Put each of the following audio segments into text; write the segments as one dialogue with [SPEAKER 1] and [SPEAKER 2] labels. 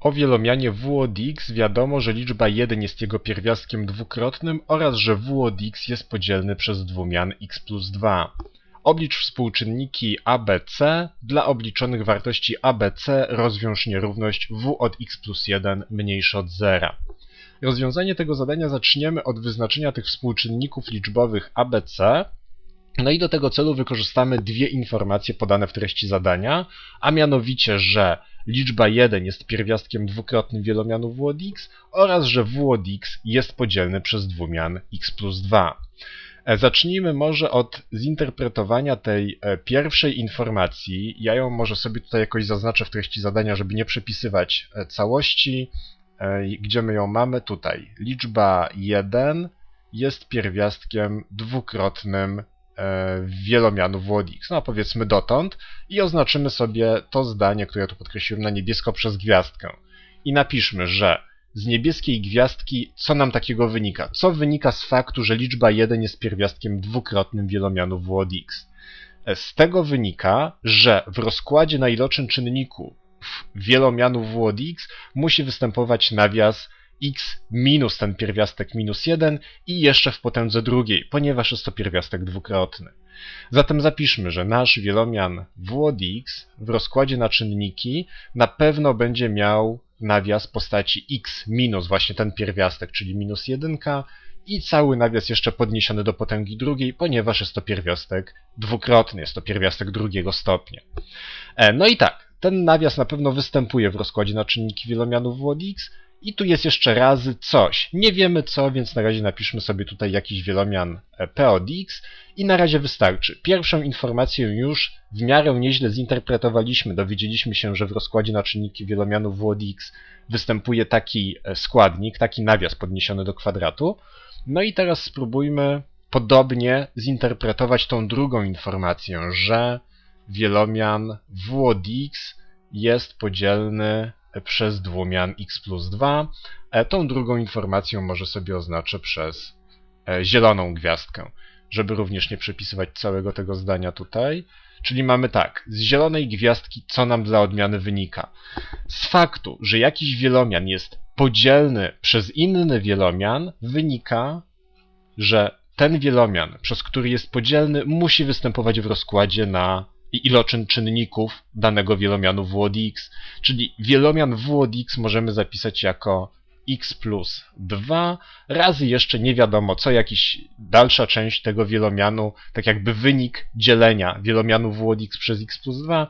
[SPEAKER 1] O wielomianie w od x wiadomo, że liczba 1 jest jego pierwiastkiem dwukrotnym oraz że w od x jest podzielny przez dwumian x plus 2. Oblicz współczynniki ABC. Dla obliczonych wartości ABC rozwiąż nierówność w od x plus 1 mniejsze od 0. Rozwiązanie tego zadania zaczniemy od wyznaczenia tych współczynników liczbowych ABC. No i do tego celu wykorzystamy dwie informacje podane w treści zadania, a mianowicie, że liczba 1 jest pierwiastkiem dwukrotnym wielomianu w od x oraz że w od x jest podzielny przez dwumian x plus 2. E, zacznijmy może od zinterpretowania tej e, pierwszej informacji. Ja ją może sobie tutaj jakoś zaznaczę w treści zadania, żeby nie przepisywać e, całości. Gdzie my ją mamy? Tutaj. Liczba 1 jest pierwiastkiem dwukrotnym wielomianu w od x. No powiedzmy dotąd i oznaczymy sobie to zdanie, które tu podkreśliłem na niebiesko przez gwiazdkę. I napiszmy, że z niebieskiej gwiazdki, co nam takiego wynika? Co wynika z faktu, że liczba 1 jest pierwiastkiem dwukrotnym wielomianu w od x? Z tego wynika, że w rozkładzie na iloczyn czynników wielomianu w od x musi występować nawias x minus ten pierwiastek minus 1 i jeszcze w potędze drugiej, ponieważ jest to pierwiastek dwukrotny. Zatem zapiszmy, że nasz wielomian w od x w rozkładzie na czynniki na pewno będzie miał nawias postaci x minus właśnie ten pierwiastek, czyli minus 1 i cały nawias jeszcze podniesiony do potęgi drugiej, ponieważ jest to pierwiastek dwukrotny, jest to pierwiastek drugiego stopnia. E, no i tak, ten nawias na pewno występuje w rozkładzie na czynniki wielomianów w od x, i tu jest jeszcze razy coś. Nie wiemy co, więc na razie napiszmy sobie tutaj jakiś wielomian e, p od x i na razie wystarczy. Pierwszą informację już w miarę nieźle zinterpretowaliśmy. Dowiedzieliśmy się, że w rozkładzie na czynniki wielomianów w od x występuje taki e, składnik, taki nawias podniesiony do kwadratu. No i teraz spróbujmy podobnie zinterpretować tą drugą informację, że wielomian w od x jest podzielny przez dwumian x plus 2. E, tą drugą informacją może sobie oznaczę przez e, zieloną gwiazdkę, żeby również nie przepisywać całego tego zdania tutaj. Czyli mamy tak, z zielonej gwiazdki co nam dla odmiany wynika? Z faktu, że jakiś wielomian jest podzielny przez inny wielomian, wynika, że ten wielomian, przez który jest podzielny, musi występować w rozkładzie na i iloczyn czynników danego wielomianu w od x. Czyli wielomian w od x możemy zapisać jako x plus 2 razy jeszcze nie wiadomo co, jakiś dalsza część tego wielomianu, tak jakby wynik dzielenia wielomianu w od x przez x plus 2.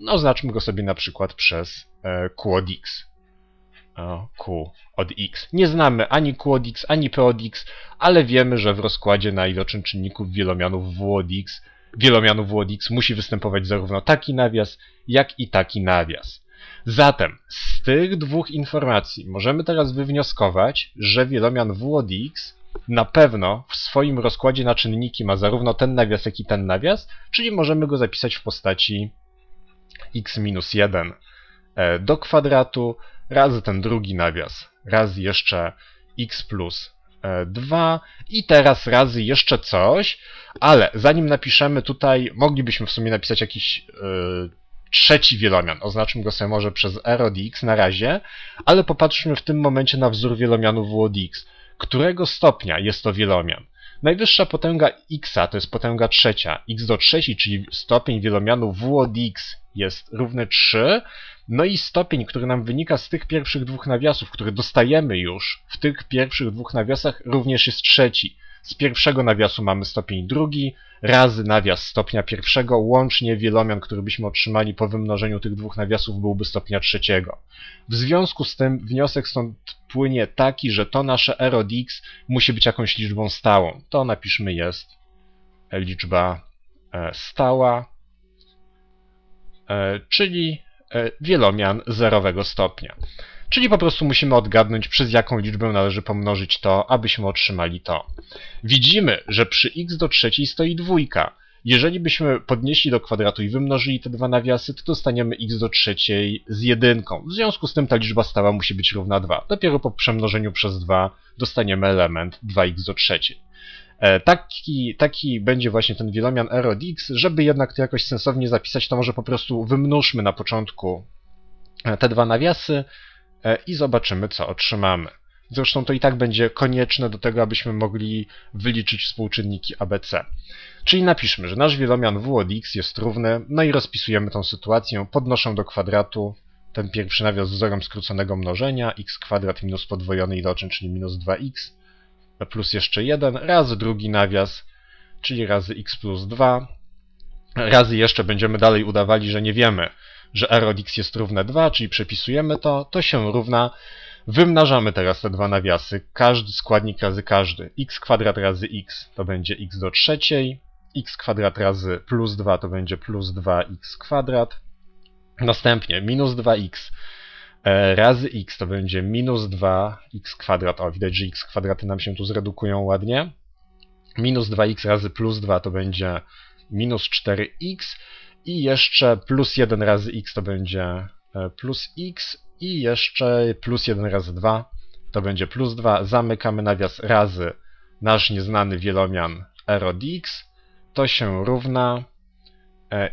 [SPEAKER 1] No, oznaczmy go sobie na przykład przez e, q od x. q od x. Nie znamy ani q od x, ani p od x, ale wiemy, że w rozkładzie na iloczyn czynników wielomianów w od x wielomianu w od x musi występować zarówno taki nawias, jak i taki nawias. Zatem z tych dwóch informacji możemy teraz wywnioskować, że wielomian w od x na pewno w swoim rozkładzie na czynniki ma zarówno ten nawias, jak i ten nawias, czyli możemy go zapisać w postaci x minus 1 e, do kwadratu razy ten drugi nawias, razy jeszcze x plus 2 i teraz razy jeszcze coś, ale zanim napiszemy tutaj, moglibyśmy w sumie napisać jakiś yy, trzeci wielomian. Oznaczmy go sobie może przez r od x na razie, ale popatrzmy w tym momencie na wzór wielomianu w od x. Którego stopnia jest to wielomian? Najwyższa potęga x to jest potęga trzecia. x do trzeciej, czyli stopień wielomianu w od x jest równy 3. No i stopień, który nam wynika z tych pierwszych dwóch nawiasów, który dostajemy już w tych pierwszych dwóch nawiasach, również jest trzeci. Z pierwszego nawiasu mamy stopień drugi, razy nawias stopnia pierwszego, łącznie wielomian, który byśmy otrzymali po wymnożeniu tych dwóch nawiasów byłby stopnia trzeciego. W związku z tym wniosek stąd płynie taki, że to nasze r od x musi być jakąś liczbą stałą. To napiszmy jest liczba e, stała, e, czyli wielomian zerowego stopnia. Czyli po prostu musimy odgadnąć, przez jaką liczbę należy pomnożyć to, abyśmy otrzymali to. Widzimy, że przy x do trzeciej stoi dwójka. Jeżeli byśmy podnieśli do kwadratu i wymnożyli te dwa nawiasy, to dostaniemy x do trzeciej z jedynką. W związku z tym ta liczba stała musi być równa 2. Dopiero po przemnożeniu przez 2 dostaniemy element 2x do trzeciej. E, taki, taki będzie właśnie ten wielomian r od x. Żeby jednak to jakoś sensownie zapisać, to może po prostu wymnóżmy na początku e, te dwa nawiasy, e, i zobaczymy, co otrzymamy. Zresztą to i tak będzie konieczne do tego, abyśmy mogli wyliczyć współczynniki ABC. Czyli napiszmy, że nasz wielomian w od x jest równy, no i rozpisujemy tą sytuację, podnoszę do kwadratu ten pierwszy nawias wzorem skróconego mnożenia, x kwadrat minus podwojony iloczyn, czyli minus 2x, plus jeszcze 1, razy drugi nawias, czyli razy x plus 2, razy jeszcze będziemy dalej udawali, że nie wiemy, że r od x jest równe 2, czyli przepisujemy to, to się równa, wymnażamy teraz te dwa nawiasy, każdy składnik razy każdy, x kwadrat razy x to będzie x do trzeciej, x kwadrat razy plus 2 to będzie plus 2x kwadrat, następnie minus 2x e, razy x to będzie minus 2x kwadrat, o widać, że x kwadraty nam się tu zredukują ładnie, minus 2x razy plus 2 to będzie minus 4x i jeszcze plus 1 razy x to będzie e, plus x. I jeszcze plus 1 razy 2 to będzie plus 2. Zamykamy nawias razy nasz nieznany wielomian r od x. To się równa. e,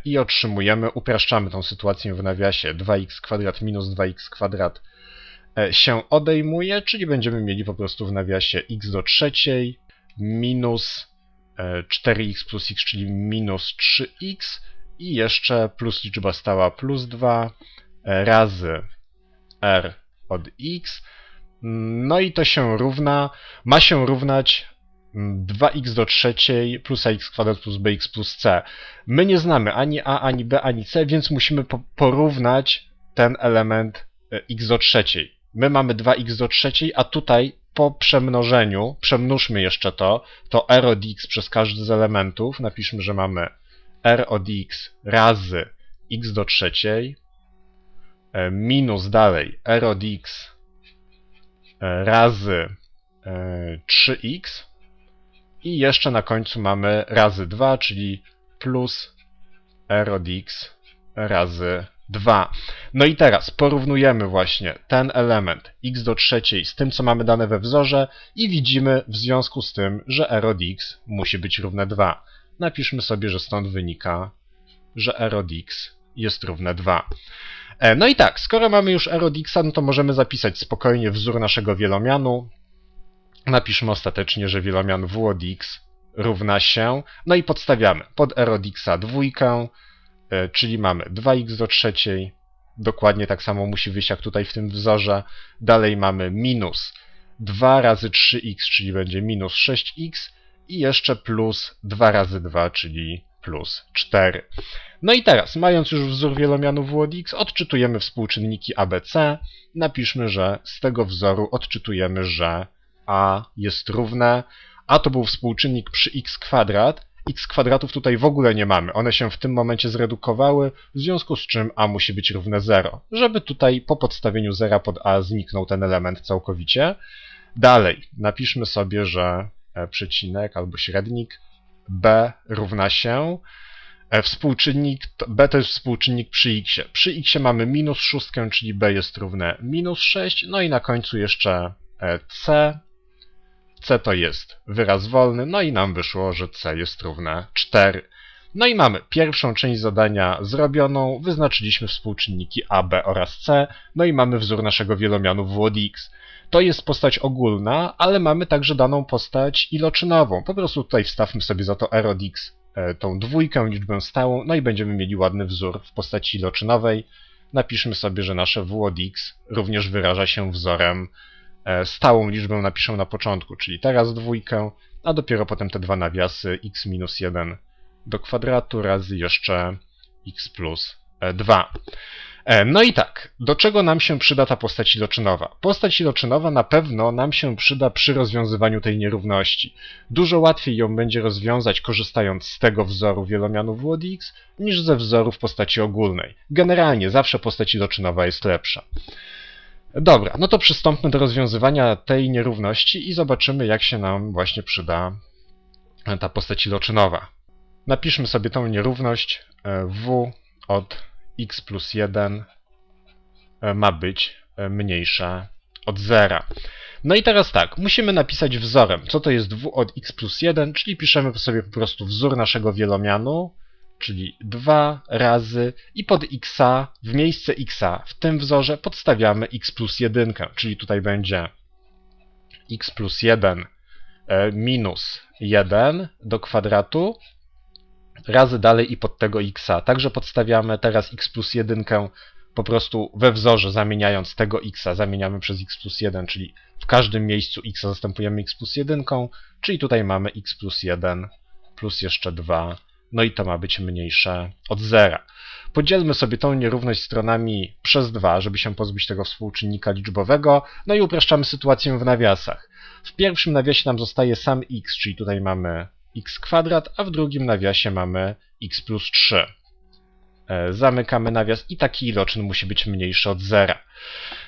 [SPEAKER 1] i otrzymujemy, upraszczamy tą sytuację w nawiasie 2x kwadrat minus 2x kwadrat e, się odejmuje, czyli będziemy mieli po prostu w nawiasie x do trzeciej minus 4x plus x, czyli minus 3x i jeszcze plus liczba stała plus 2 e, razy r od x. No i to się równa, ma się równać 2x do trzeciej plus ax kwadrat plus bx plus c. My nie znamy ani a, ani b, ani c, więc musimy po porównać ten element e, x do trzeciej. My mamy 2x do trzeciej, a tutaj po przemnożeniu, przemnóżmy jeszcze to, to r od x przez każdy z elementów, napiszmy, że mamy r od x razy x do trzeciej e, minus dalej r od x e, razy 3x i jeszcze na końcu mamy razy 2, czyli plus r od x razy 2. No i teraz porównujemy właśnie ten element x do trzeciej z tym, co mamy dane we wzorze i widzimy w związku z tym, że r od x musi być równe 2. Napiszmy sobie, że stąd wynika, że r od x jest równe 2. E, no i tak, skoro mamy już r od x, no to możemy zapisać spokojnie wzór naszego wielomianu. Napiszmy ostatecznie, że wielomian w od x równa się, no i podstawiamy pod r od x dwójkę, E, czyli mamy 2x do trzeciej, dokładnie tak samo musi wyjść jak tutaj w tym wzorze. Dalej mamy minus 2 razy 3x, czyli będzie minus 6x i jeszcze plus 2 razy 2, czyli plus 4. No i teraz, mając już wzór wielomianu w od x, odczytujemy współczynniki ABC. Napiszmy, że z tego wzoru odczytujemy, że a jest równe, a to był współczynnik przy x kwadrat, x kwadratów tutaj w ogóle nie mamy. One się w tym momencie zredukowały, w związku z czym a musi być równe 0. Żeby tutaj po podstawieniu zera pod a zniknął ten element całkowicie. Dalej, napiszmy sobie, że e, przecinek albo średnik b równa się e, współczynnik, b to jest współczynnik przy x. Przy x mamy minus 6, czyli b jest równe minus 6, no i na końcu jeszcze e, c c to jest wyraz wolny, no i nam wyszło, że c jest równe 4. No i mamy pierwszą część zadania zrobioną, wyznaczyliśmy współczynniki a, b oraz c, no i mamy wzór naszego wielomianu w. To jest postać ogólna, ale mamy także daną postać iloczynową. Po prostu tutaj wstawmy sobie za to r od x e, tą dwójkę, liczbę stałą, no i będziemy mieli ładny wzór w postaci iloczynowej. Napiszmy sobie, że nasze w również wyraża się wzorem E, stałą liczbę napiszę na początku, czyli teraz dwójkę, a dopiero potem te dwa nawiasy x minus 1 do kwadratu razy jeszcze x plus 2. E, no i tak, do czego nam się przyda ta postać iloczynowa? Postać iloczynowa na pewno nam się przyda przy rozwiązywaniu tej nierówności. Dużo łatwiej ją będzie rozwiązać korzystając z tego wzoru wielomianu w niż ze wzoru w postaci ogólnej. Generalnie zawsze postać iloczynowa jest lepsza. Dobra, no to przystąpmy do rozwiązywania tej nierówności i zobaczymy, jak się nam właśnie przyda ta postać iloczynowa. Napiszmy sobie tą nierówność e, w od x plus 1 e, ma być e, mniejsza od zera. No i teraz tak, musimy napisać wzorem, co to jest w od x plus 1, czyli piszemy sobie po prostu wzór naszego wielomianu czyli 2 razy i pod x w miejsce x w tym wzorze podstawiamy x plus 1, czyli tutaj będzie x plus 1 e, minus 1 do kwadratu razy dalej i pod tego x. Także podstawiamy teraz x plus 1 po prostu we wzorze zamieniając tego x zamieniamy przez x plus 1, czyli w każdym miejscu x zastępujemy x plus 1, czyli tutaj mamy x plus 1 plus jeszcze 2, no i to ma być mniejsze od zera. Podzielmy sobie tą nierówność stronami przez 2, żeby się pozbyć tego współczynnika liczbowego, no i upraszczamy sytuację w nawiasach. W pierwszym nawiasie nam zostaje sam x, czyli tutaj mamy x kwadrat, a w drugim nawiasie mamy x plus 3. E, zamykamy nawias i taki iloczyn musi być mniejszy od zera.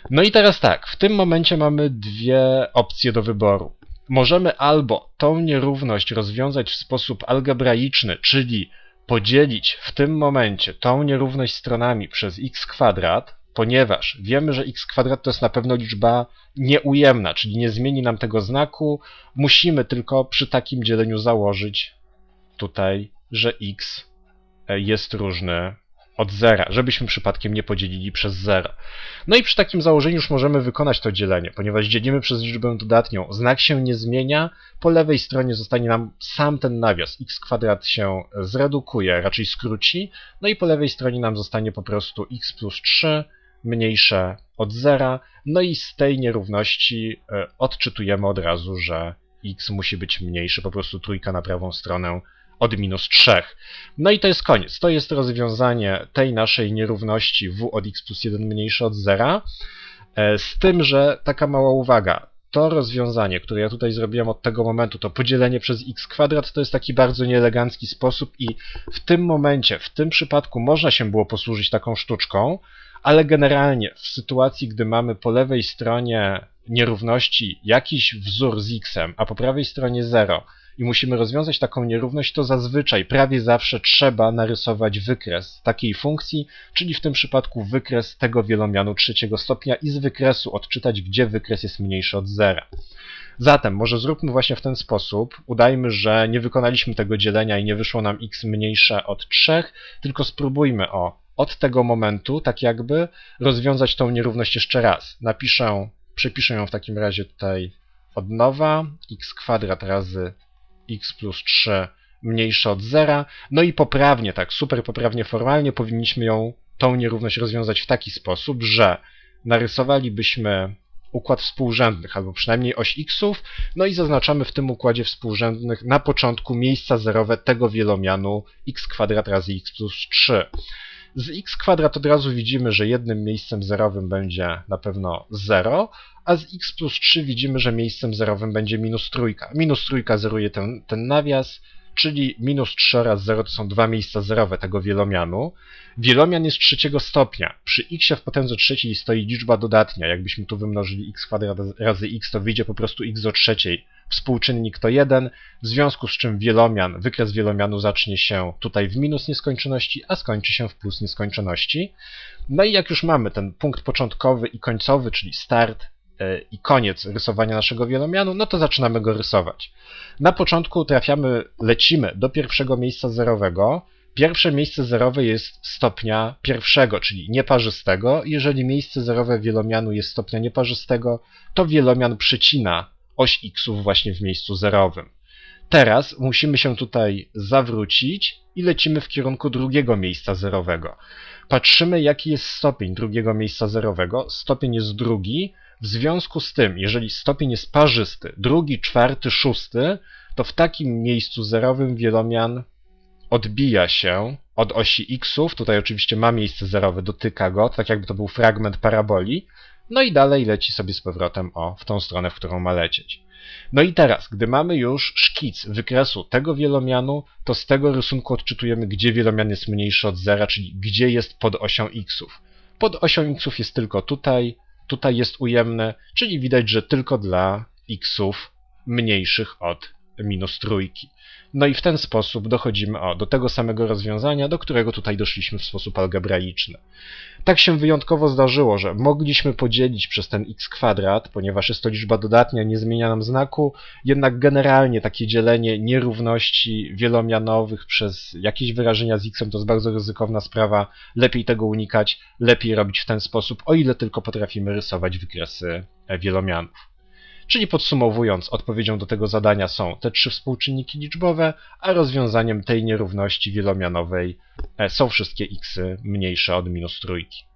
[SPEAKER 1] No i teraz tak, w tym momencie mamy dwie opcje do wyboru. Możemy albo tą nierówność rozwiązać w sposób algebraiczny, czyli podzielić w tym momencie tą nierówność stronami przez x kwadrat, ponieważ wiemy, że x kwadrat to jest na pewno liczba nieujemna, czyli nie zmieni nam tego znaku. Musimy tylko przy takim dzieleniu założyć tutaj, że x jest różny od zera, żebyśmy przypadkiem nie podzielili przez 0. No i przy takim założeniu już możemy wykonać to dzielenie, ponieważ dzielimy przez liczbę dodatnią. Znak się nie zmienia, po lewej stronie zostanie nam sam ten nawias. x kwadrat się zredukuje, raczej skróci, no i po lewej stronie nam zostanie po prostu x plus 3 mniejsze od zera, no i z tej nierówności e, odczytujemy od razu, że x musi być mniejszy, po prostu trójka na prawą stronę od minus 3. No i to jest koniec. To jest rozwiązanie tej naszej nierówności w od x plus 1 mniejsze od 0. E, z tym, że taka mała uwaga. To rozwiązanie, które ja tutaj zrobiłem od tego momentu, to podzielenie przez x kwadrat, to jest taki bardzo nieelegancki sposób i w tym momencie, w tym przypadku można się było posłużyć taką sztuczką, ale generalnie w sytuacji, gdy mamy po lewej stronie nierówności jakiś wzór z x, a po prawej stronie 0, i musimy rozwiązać taką nierówność, to zazwyczaj prawie zawsze trzeba narysować wykres takiej funkcji, czyli w tym przypadku wykres tego wielomianu trzeciego stopnia i z wykresu odczytać, gdzie wykres jest mniejszy od zera. Zatem może zróbmy właśnie w ten sposób. Udajmy, że nie wykonaliśmy tego dzielenia i nie wyszło nam x mniejsze od 3, tylko spróbujmy o od tego momentu, tak jakby, rozwiązać tą nierówność jeszcze raz. Napiszę, przepiszę ją w takim razie tutaj od nowa, x kwadrat razy x plus 3 mniejsze od zera. No i poprawnie, tak super poprawnie formalnie powinniśmy ją, tą nierówność rozwiązać w taki sposób, że narysowalibyśmy układ współrzędnych, albo przynajmniej oś xów, no i zaznaczamy w tym układzie współrzędnych na początku miejsca zerowe tego wielomianu x kwadrat razy x plus 3. Z x kwadrat od razu widzimy, że jednym miejscem zerowym będzie na pewno 0, a z x plus 3 widzimy, że miejscem zerowym będzie minus trójka. Minus trójka zeruje ten, ten nawias, czyli minus 3 oraz 0 to są dwa miejsca zerowe tego wielomianu. Wielomian jest trzeciego stopnia. Przy x w potędze trzeciej stoi liczba dodatnia. Jakbyśmy tu wymnożyli x kwadrat razy x, to wyjdzie po prostu x do trzeciej. Współczynnik to 1, w związku z czym wielomian, wykres wielomianu zacznie się tutaj w minus nieskończoności, a skończy się w plus nieskończoności. No i jak już mamy ten punkt początkowy i końcowy, czyli start i koniec rysowania naszego wielomianu, no to zaczynamy go rysować. Na początku trafiamy, lecimy do pierwszego miejsca zerowego. Pierwsze miejsce zerowe jest stopnia pierwszego, czyli nieparzystego. Jeżeli miejsce zerowe wielomianu jest stopnia nieparzystego, to wielomian przecina oś xów właśnie w miejscu zerowym. Teraz musimy się tutaj zawrócić i lecimy w kierunku drugiego miejsca zerowego. Patrzymy, jaki jest stopień drugiego miejsca zerowego. Stopień jest drugi. W związku z tym, jeżeli stopień jest parzysty, drugi, czwarty, szósty, to w takim miejscu zerowym wielomian odbija się od osi xów. Tutaj oczywiście ma miejsce zerowe, dotyka go, tak jakby to był fragment paraboli. No i dalej leci sobie z powrotem o w tą stronę, w którą ma lecieć. No i teraz, gdy mamy już szkic wykresu tego wielomianu, to z tego rysunku odczytujemy, gdzie wielomian jest mniejszy od zera, czyli gdzie jest pod osią xów. Pod osią xów jest tylko tutaj, tutaj jest ujemne, czyli widać, że tylko dla xów mniejszych od minus trójki. No i w ten sposób dochodzimy o, do tego samego rozwiązania, do którego tutaj doszliśmy w sposób algebraiczny. Tak się wyjątkowo zdarzyło, że mogliśmy podzielić przez ten x kwadrat, ponieważ jest to liczba dodatnia, nie zmienia nam znaku, jednak generalnie takie dzielenie nierówności wielomianowych przez jakieś wyrażenia z x to jest bardzo ryzykowna sprawa, lepiej tego unikać, lepiej robić w ten sposób, o ile tylko potrafimy rysować wykresy wielomianów. Czyli podsumowując, odpowiedzią do tego zadania są te trzy współczynniki liczbowe, a rozwiązaniem tej nierówności wielomianowej są wszystkie x mniejsze od minus trójki.